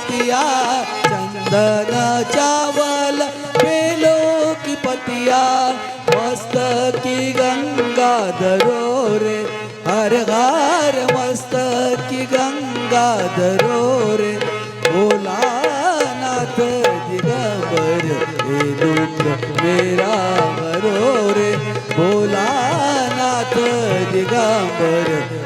पतिया, चंदन चावल पेलो की पतिया, मस्त की गंगा धरो रे हर हार मस्त की गंगा धरो रे भोलानाथ दिगंबर हे दुख मेरा हरो रे भोलानाथ दिगंबर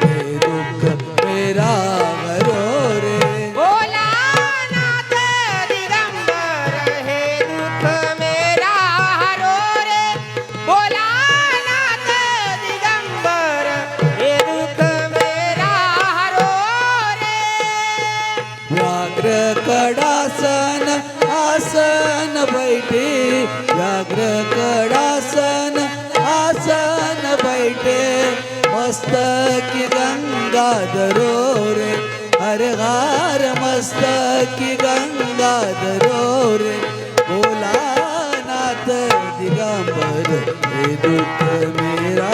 व्याघ्र कडासन आसन बैठे मस्तकी गंगा दरो रे हर हार मस्तकी गंगा धरो रे भोलानाथ दिगंबर हे दुख मेरा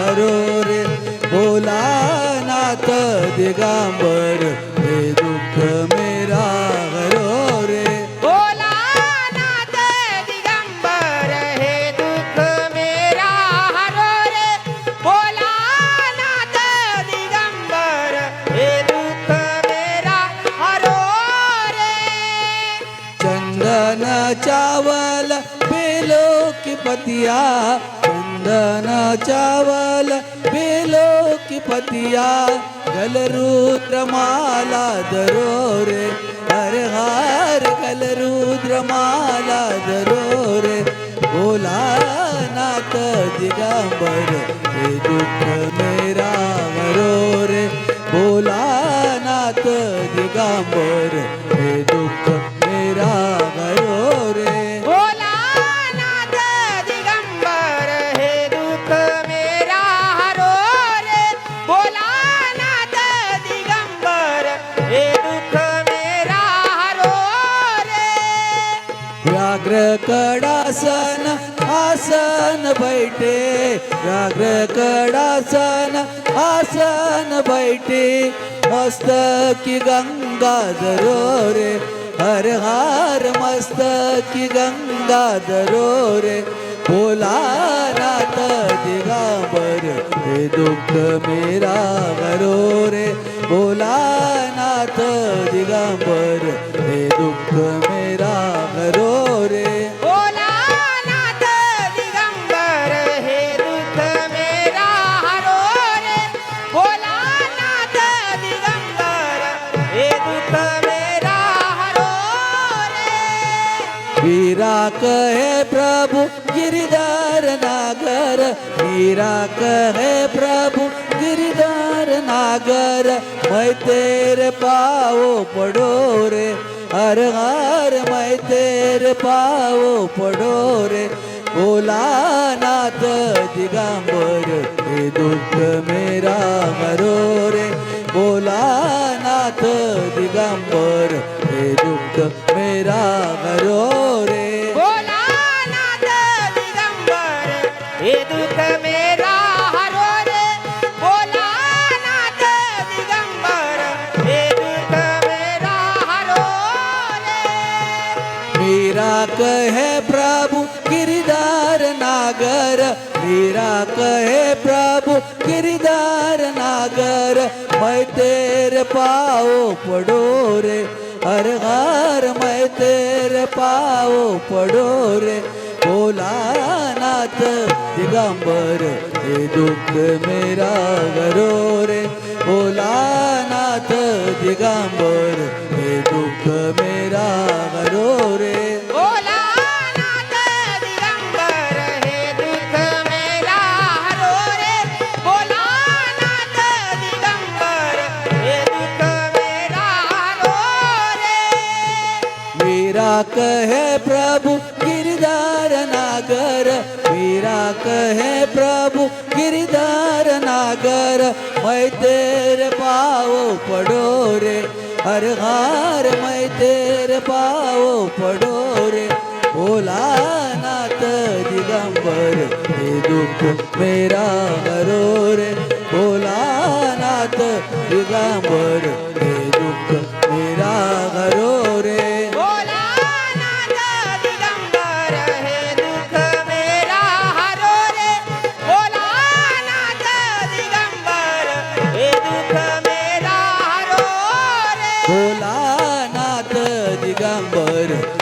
हरो रे भोलानाथ दिगंबर हे दुःख मेरा चंदन, चावल, बेलो की पतिया चंदन, चावल, बेलो की पतिया गल रुद्र माला धरो रे हर हार गल रुद्र माला धरो रे भोला नाथ दिगंबर, हे दुख मेरा हरो रे भोला नाथ दिगंबर व्याघ्र कडासन आसन बैठे व्याघ्र कडासन आसन बैठे मस्त की गंगा दरो रे हर हार मस्त की गंगा दरो रे बोला रात दिगंबर हे दुःख मेरा वर वीरा कहे प्रभु, गिरिधर नागर। वीरा कहे प्रभु, गिरिधर नागर। मैं तेरे पाओ पड़ो रे हर हर मैं तेरे पाओ पड़ो रे भोलानाथ दिगंबर हे दुख मेरा मरो रे भोलानाथ दिगंबर हे कहे प्रभु गिरिधार नागर। मेरा कहे प्रभु गिरिधार नागर। मैं तेरे पाओ पड़ो रे हर हार मैं तेरे पाओ पड़ो रे भोलानाथ दिगंबर हे दुख मेरा गरो रे भोलानाथ दिगंबर हे दुख मेरा कहे प्रभु गिरधार नागर। मीरा कहे प्रभु गिरधार नागर। मैं तेरे पाओ पड़ो रे। हर हार मैं तेरे पाओ पड़ो रे। बोला नाथ दिगंबर हे दुख मेरा हरो रे। बोला नाथ दिगंबर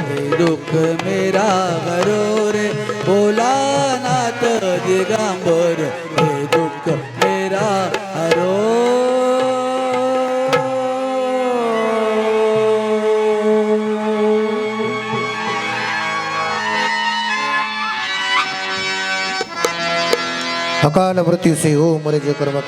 हे दुख मेरा हरो रे। भोलानाथ दिगंबर हे दुख मेरा हरो अकाल मृत्यु से हो मरे जो कर्म